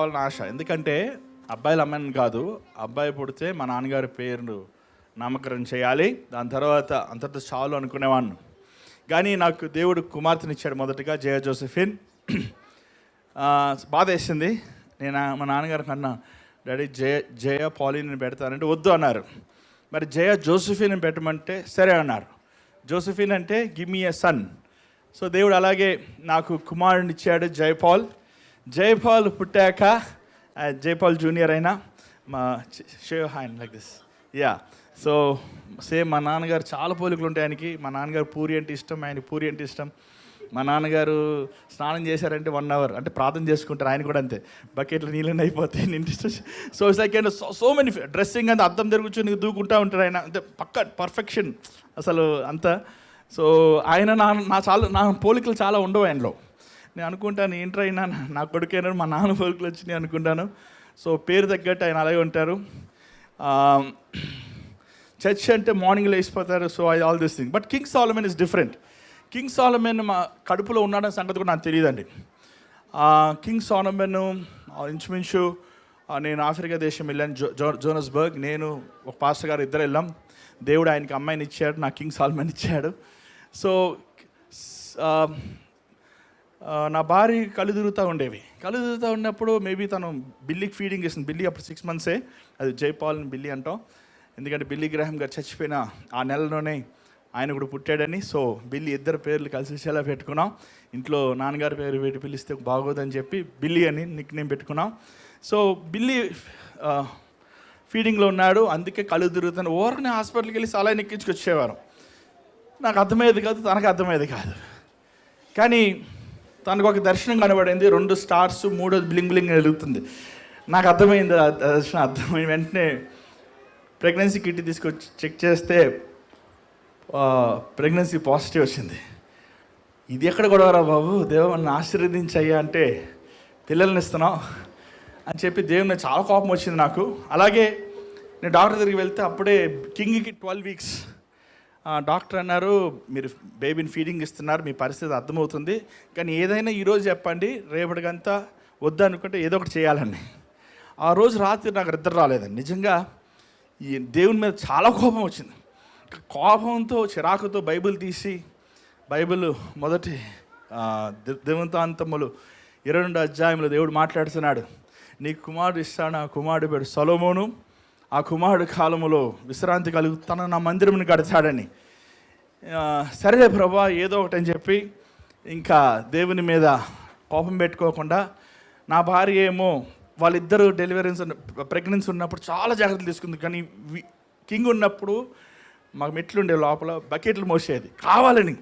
కావాలని ఆశ. ఎందుకంటే అబ్బాయిలు అమ్మాయిని కాదు అబ్బాయి పుడితే మా నాన్నగారి పేరు నామకరణం చేయాలి. దాని తర్వాత అంతటితో చాలు అనుకునేవాడిని కానీ నాకు దేవుడు కుమార్తెని ఇచ్చాడు మొదటగా జయ జోసెఫిన్. బాధ వేసింది. నేను మా నాన్నగారి కన్నా డాడీ జయ జయ పాలిని పెడతానంటే వద్దు అన్నారు. మరి జయ జోసెఫిన్ పెట్టమంటే సరే అన్నారు. జోసెఫిన్ అంటే give me a son. So దేవుడు అలాగే నాకు కుమారుడిని ఇచ్చాడు జయపాల్ జైపాల్ పుట్టాక జైపాల్ జూనియర్ అయినా మా shave hand like this yeah so same మా నాన్నగారు చాలా పోలికలు ఉంటాయి ఆయనకి. మా నాన్నగారు పూరి అంటే ఇష్టం ఆయన పూరి అంటే ఇష్టం. మా నాన్నగారు స్నానం చేశారంటే వన్ అవర్ అంటే ప్రార్థన చేసుకుంటారు ఆయన కూడా అంతే. బకెట్లో నీళ్ళని అయిపోతాయి ఇష్టం so it's like so many dressing అంతా అద్దం నీకు దూకుంటూ ఉంటారు ఆయన. అంటే పక్క పర్ఫెక్షన్ అసలు అంతా. సో ఆయన నా నా చాలా నా పోలికలు చాలా ఉండవు ఆయనలో. నేను అనుకుంటాను ఏంట్రా అయినా నా కొడుకైనా మా నాన్న పోలికలు వచ్చినాయి అనుకుంటాను. సో పేరు తగ్గట్టు ఆయన అలాగే ఉంటారు. చర్చ్ అంటే morning లేచిపోతారు so I all this thing but king Solomon is different king Solomon మా కడుపులో ఉన్నాడన్న సంగతి కూడా నాకు తెలియదండి. కింగ్ సాలమెన్ ఇంచుమించు నేను ఆఫ్రికా దేశం వెళ్ళాను జో జోనస్బర్గ్. నేను ఒక పాస్టర్ గారు ఇద్దరు వెళ్ళాం. దేవుడు ఆయనకి అమ్మాయిని ఇచ్చాడు నాకు కింగ్ సాల్మన్ ఇచ్చాడు. సో నా భార్య కళ్ళు తిరుగుతూ ఉండేవి. కళ్ళు తిరుగుతూ ఉన్నప్పుడు మేబీ తను బిల్లీకి ఫీడింగ్ ఇస్తుంది బిల్లీ అప్పుడు సిక్స్ మంత్సే అది జైపాల్ అని బిల్లీ అంటాం. ఎందుకంటే బిల్లీ గ్రహం గారు చచ్చిపోయిన ఆ నెలలోనే ఆయన కూడా పుట్టాడని. సో బిల్లి ఇద్దరు పేర్లు కలిసి వచ్చేలా పెట్టుకున్నాం. ఇంట్లో నాన్నగారి పేరు పెట్టి పిలిస్తే బాగోదని చెప్పి బిల్లి అని నిక్ నేమ్ పెట్టుకున్నాం. సో బిల్లి ఫీడింగ్లో ఉన్నాడు. అందుకే కళ్ళు తిరుగుతాను ఓరనే హాస్పిటల్కి వెళ్ళి సలహా ఎక్కించుకొచ్చేవారు. నాకు అర్థమయ్యేది కాదు తనకు అర్థమయ్యేది కాదు. కానీ తనకు ఒక దర్శనం కనబడింది రెండు స్టార్స్ మూడోది బ్లింగ్ బ్లింగ్ వెలుగుతుంది. నాకు అర్థమైంది దర్శనం అర్థమైన వెంటనే ప్రెగ్నెన్సీ కిట్ తీసుకొచ్చి చెక్ చేస్తే ప్రెగ్నెన్సీ పాజిటివ్ వచ్చింది. ఇది ఎక్కడ గొడవరా బాబు? దేవుని నన్ను ఆశీర్వదించయ్యా అంటే పిల్లల్ని ఇస్తున్నావు అని చెప్పి దేవుని చాలా కోపం వచ్చింది నాకు. అలాగే నేను డాక్టర్ దగ్గరికి వెళ్తే అప్పుడే కింగ్కి ట్వెల్వ్ వీక్స్ డాక్టర్ అన్నారు మీరు బేబీని ఫీడింగ్ ఇస్తున్నారు మీ పరిస్థితి అర్థమవుతుంది. కానీ ఏదైనా ఈరోజు చెప్పండి రేపటికంతా వద్దనుకుంటే ఏదో ఒకటి చేయాలని ఆ రోజు రాత్రి నాకు నిద్ర రాలేదండి. నిజంగా ఈ దేవుని మీద చాలా కోపం వచ్చింది. కోపంతో చిరాకుతో బైబిల్ తీసి బైబిల్ మొదటి ఆ, దివంతాంతములు ఇరవై రెండు అధ్యాయంలో దేవుడు మాట్లాడుతున్నాడు. నీ కుమారుడు ఇస్తాడు ఆ కుమారుడు పేరు సొలోమోను. ఆ కుమారుడు కాలములో విశ్రాంతి కలుగు తన నా మందిరముని గడచాడని. సరే ప్రభా ఏదో ఒకటి అని చెప్పి ఇంకా దేవుని మీద కోపం పెట్టుకోకుండా నా భార్య ఏమో వాళ్ళిద్దరూ డెలివరీస్ ప్రెగ్నెన్సీ ఉన్నప్పుడు చాలా జాగ్రత్తలు తీసుకుంది. కానీ కింగ్ ఉన్నప్పుడు మాకు మెట్లుండే లోపల బకెట్లు మోసేది. కావాలని.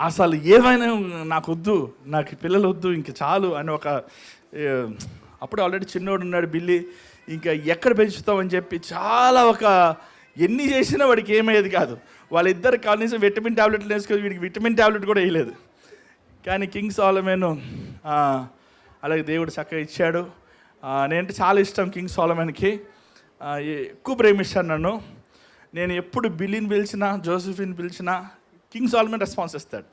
అసలు ఏమైనా నాకు వద్దు నాకు పిల్లలు వద్దు ఇంక చాలు అని ఒక అప్పుడు ఆల్రెడీ చిన్నోడు ఉన్నాడు బిల్లి. ఇంకా ఎక్కడ పెంచుతామని చెప్పి చాలా ఒక ఎన్ని చేసినా వాడికి ఏమయ్యేది కాదు. వాళ్ళిద్దరు కనీసం విటమిన్ ట్యాబ్లెట్లు వేసుకొని వీడికి విటమిన్ టాబ్లెట్ కూడా వేయలేదు. కానీ కింగ్ సాలమేను అలాగే దేవుడు చక్కగా ఇచ్చాడు. నేనంటే చాలా ఇష్టం కింగ్ సాలమన్కి. ఎక్కువ ప్రేమిస్తాను నన్ను. నేను ఎప్పుడు బిల్లిని పిలిచినా జోసెఫిన్ పిలిచినా కింగ్ సాల్మన్ రెస్పాన్స్ ఇస్తాడు.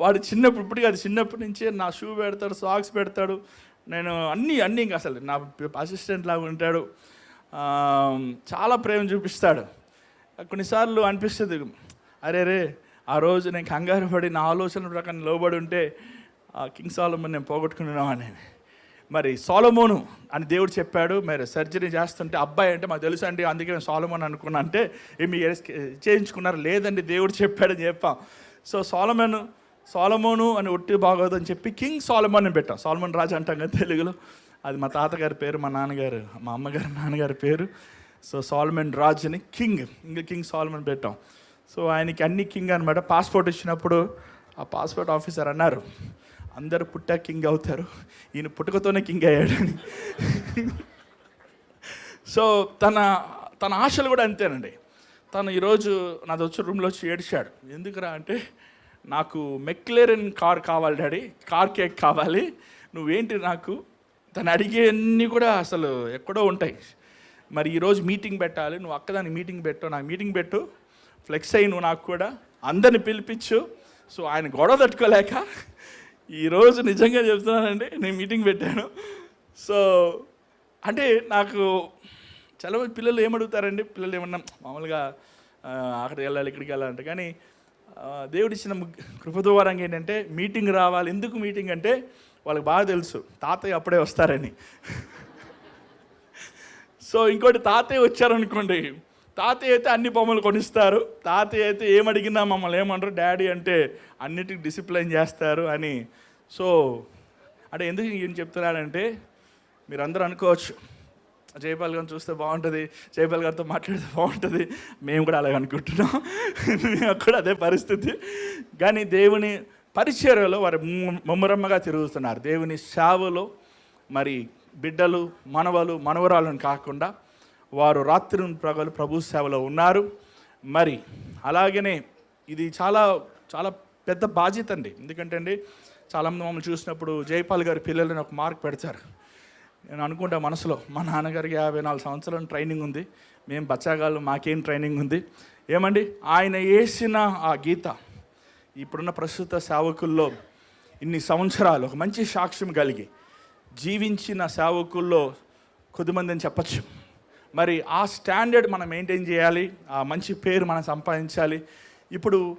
వాడు చిన్నప్పుడు ఇప్పుడు కాదు చిన్నప్పటి నుంచే నా షూ పెడతాడు సాక్స్ పెడతాడు నేను అన్నీ అన్నీ ఇంకా అసలు నా అసిస్టెంట్ లాగా ఉంటాడు. చాలా ప్రేమ చూపిస్తాడు. కొన్నిసార్లు అనిపిస్తుంది అరే రే ఆ రోజు నేను కంగారు పడి నా ఆలోచన ప్రకారం లోబడి ఉంటే ఆ కింగ్ సాలమన్ నేను పోగొట్టుకున్నామని మరి సోలమోను అని దేవుడు చెప్పాడు. మరి సర్జరీ చేస్తుంటే అబ్బాయి అంటే మాకు తెలుసు అండి అందుకే నేను సోలమోన్ అనుకున్నా. అంటే ఏమి చేయించుకున్నారు? లేదండి దేవుడు చెప్పాడని చెప్పాం. సో సోలమన్ సోలమోను అని ఒట్టి బాగోదు అని చెప్పి కింగ్ సోలమోన్ అని పెట్టాం. సోలమోన్ రాజు అంటాం కదా తెలుగులో. అది మా తాతగారి పేరు మా నాన్నగారు మా అమ్మగారు నాన్నగారి పేరు. సో సాల్మన్ రాజ్ అని కింగ్ ఇంకా కింగ్ సాల్మన్ పెట్టాం. సో ఆయనకి అన్ని కింగ్ అనమాట పాస్పోర్ట్ ఇచ్చినప్పుడు ఆ పాస్పోర్ట్ ఆఫీసర్ అన్నారు అందరు పుట్టా కింగ్ అవుతారు. ఈయన పుట్టుకతోనే కింగ్ అయ్యాడని. సో తన తన ఆశలు కూడా అంతేనండి. తను ఈరోజు నాది వచ్చి రూమ్లో వచ్చి ఏడ్చాడు. ఎందుకురా అంటే నాకు మెక్లేరన్ కార్ కావాలి డాడీ. కార్ కేక్ కావాలి. నువ్వేంటి నాకు? తను అడిగేవన్నీ కూడా అసలు ఎక్కడో ఉంటాయి. మరి ఈరోజు మీటింగ్ పెట్టాలి. నువ్వు అక్కదానికి మీటింగ్ పెట్టు నాకు మీటింగ్ పెట్టు. ఫ్లెక్స్ అయ్యి నువ్వు నాకు కూడా. అందరిని పిలిపించు. సో ఆయన గొడవ తట్టుకోలేక ఈరోజు నిజంగా చెప్తున్నానండి నేను మీటింగ్ పెట్టాను. సో అంటే నాకు చాలా మంది పిల్లలు ఏమడుగుతారండి? పిల్లలు ఏమన్నా మామూలుగా అక్కడికి వెళ్ళాలి ఇక్కడికి వెళ్ళాలంటే కానీ దేవుడిచ్చిన ముగ్- కృప ద్వారంగా ఏంటంటే మీటింగ్ రావాలి. ఎందుకు మీటింగ్ అంటే వాళ్ళకి బాగా తెలుసు. తాతయ్య అప్పుడే వస్తారని. సో ఇంకోటి తాతయ్య వచ్చారనుకోండి. తాతయ్య అయితే అన్ని బొమ్మలు కొనిస్తారు. తాతయ్య అయితే ఏమడిగినా మమ్మల్ని ఏమంటారు? డాడీ అంటే అన్నిటికి డిసిప్లైన్ చేస్తారు అని. సో అంటే ఎందుకు ఏం చెప్తున్నానంటే మీరు అందరూ అనుకోవచ్చు. జయపాల్ గారిని చూస్తే బాగుంటుంది జయపాల్ గారితో మాట్లాడితే బాగుంటుంది. మేము కూడా అలాగే అనుకుంటున్నాం. మేము కూడా అదే పరిస్థితి. కానీ దేవుని పరిచర్యలో వారు ముమ్మరమ్మగా తిరుగుతున్నారు. దేవుని సేవలో మరి బిడ్డలు మనవలు మనవరాలను కాకుండా వారు రాత్రి ప్రగలు ప్రభు సేవలో ఉన్నారు. మరి అలాగనే ఇది చాలా చాలా పెద్ద బాధ్యత అండి. ఎందుకంటే అండి చాలామంది మమ్మల్ని చూసినప్పుడు జైపాల్ గారి పిల్లలని ఒక మార్క్ పెడతారు. నేను అనుకుంటా మనసులో మా నాన్నగారికి యాభై నాలుగు సంవత్సరాల ట్రైనింగ్ ఉంది. మేము బచ్చాగాళ్ళు మాకేం ట్రైనింగ్ ఉంది. ఏమండి? ఆయన వేసిన ఆ గీత ఇప్పుడున్న ప్రస్తుత సేవకుల్లో ఇన్ని సంవత్సరాలు ఒక మంచి సాక్ష్యం కలిగి జీవించిన సేవకుల్లో కొద్దిమంది అని చెప్పచ్చు. మరి ఆ స్టాండర్డ్ మనం మెయింటైన్ చేయాలి ఆ మంచి పేరు మనం సంపాదించాలి. ఇప్పుడు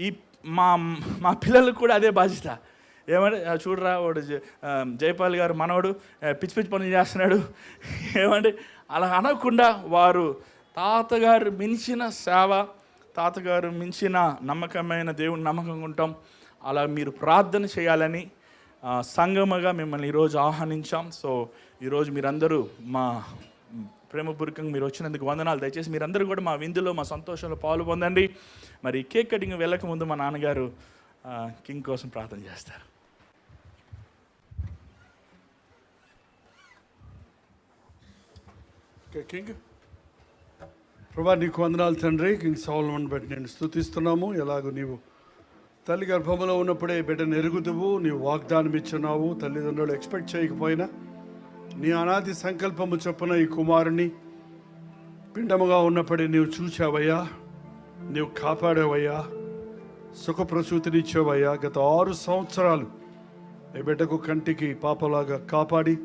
ఈ మా మా పిల్లలకు కూడా అదే బాధ్యత. ఏమంటే చూడరా వాడు జ- జైపాల్ గారు మనవడు పిచ్చి పిచ్చి పనులు చేస్తున్నాడు. ఏమంటే అలా అనకుండా వారు తాతగారు మించిన సేవ తాతగారు మించిన నమ్మకమైన దేవుని నమ్మకంగా ఉంటాం. అలా మీరు ప్రార్థన చేయాలని సంగమగా మిమ్మల్ని ఈరోజు ఆహ్వానించాం. సో ఈరోజు మీరందరూ మా ప్రేమపూర్వకంగా మీరు వచ్చినందుకు వందనాలు. దయచేసి మీరందరూ కూడా మా విందులో మా సంతోషంలో పాలు పొందండి. మరి కేక్ కటింగ్ వెళ్ళక ముందు మా నాన్నగారు కింగ్ కోసం ప్రార్థన చేస్తారు. Okay, king. ప్రభా నీకు వందనాలు తండ్రి. కింగ్ సౌలమన్ బట్టి నేను స్థుతిస్తున్నాము ఎలాగో నీవు తల్లి గర్భంలో ఉన్నప్పుడే బిడ్డను ఎరుగుదువు. నీవు వాగ్దానం ఇచ్చున్నావు తల్లిదండ్రులు ఎక్స్పెక్ట్ చేయకపోయినా నీ అనాది సంకల్పము చొప్పున ఈ కుమారుని పిండముగా ఉన్నప్పుడే నీవు చూచావయ్యా. నీవు కాపాడావయ్యా. సుఖప్రసూతినిచ్చావయ్యా గత ఆరు సంవత్సరాలు ఈ బిడ్డకు కంటికి పాపలాగా కాపాడి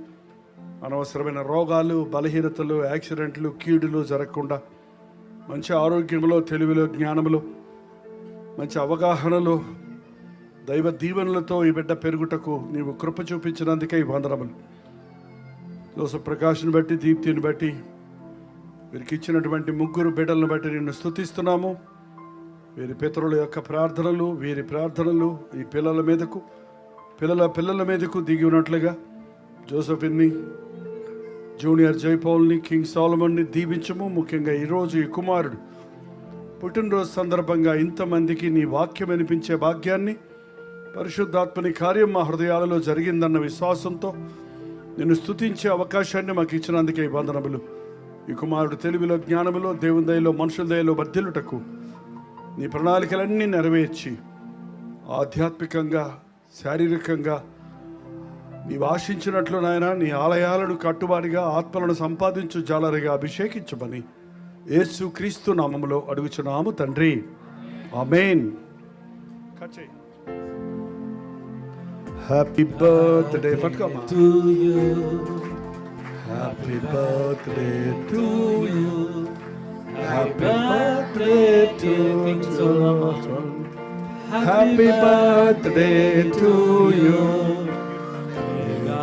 అనవసరమైన రోగాలు బలహీనతలు యాక్సిడెంట్లు కీడులు జరగకుండా మంచి ఆరోగ్యంలో తెలివిలో జ్ఞానంలో మంచి అవగాహనలో దైవ దీవెనలతో ఈ బిడ్డ పెరుగుటకు నీవు కృప చూపించినందుకే ఈ వందనములు. జోసఫ్ ప్రకాష్ని బట్టి దీప్తిని బట్టి వీరికి ఇచ్చినటువంటి ముగ్గురు బిడ్డలను బట్టి నిన్ను స్తుతిస్తున్నాము. వీరి పితరుల యొక్క ప్రార్థనలు వీరి ప్రార్థనలు ఈ పిల్లల మీదకు పిల్లల పిల్లల మీదకు దిగి ఉన్నట్లుగా జోసఫిన్ని జూనియర్ జైపౌల్ని కింగ్ సాలమన్ని దీవించము. ముఖ్యంగా ఈరోజు ఈ కుమారుడు. పుట్టినరోజు సందర్భంగా ఇంతమందికి నీ వాక్యం వినిపించే భాగ్యాన్ని పరిశుద్ధాత్మని కార్యం మా హృదయాలలో జరిగిందన్న విశ్వాసంతో నిన్ను స్థుతించే అవకాశాన్ని మాకు ఇచ్చినందుకే ఈ వందనములు. ఈ కుమారుడు తెలివిలో జ్ఞానములో దేవుని దయలో మనుషుల దయలో వర్ధిల్లుటకు నీ ప్రణాళికలన్నీ నెరవేర్చి ఆధ్యాత్మికంగా శారీరకంగా నీవు ఆశించినట్లు నాయన నీ ఆలయాలను కట్టుబాటుగా ఆత్మలను సంపాదించు జాలరిగా అభిషేకించమని యేసు క్రీస్తు నామములో అడుగుచున్నాము తండ్రి. Amen. Happy birthday పట్టుకోమా. Happy birthday to you Happy birthday to King Solomon. Happy birthday to you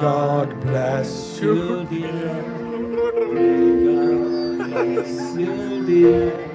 God bless you, dear. May God bless you, dear.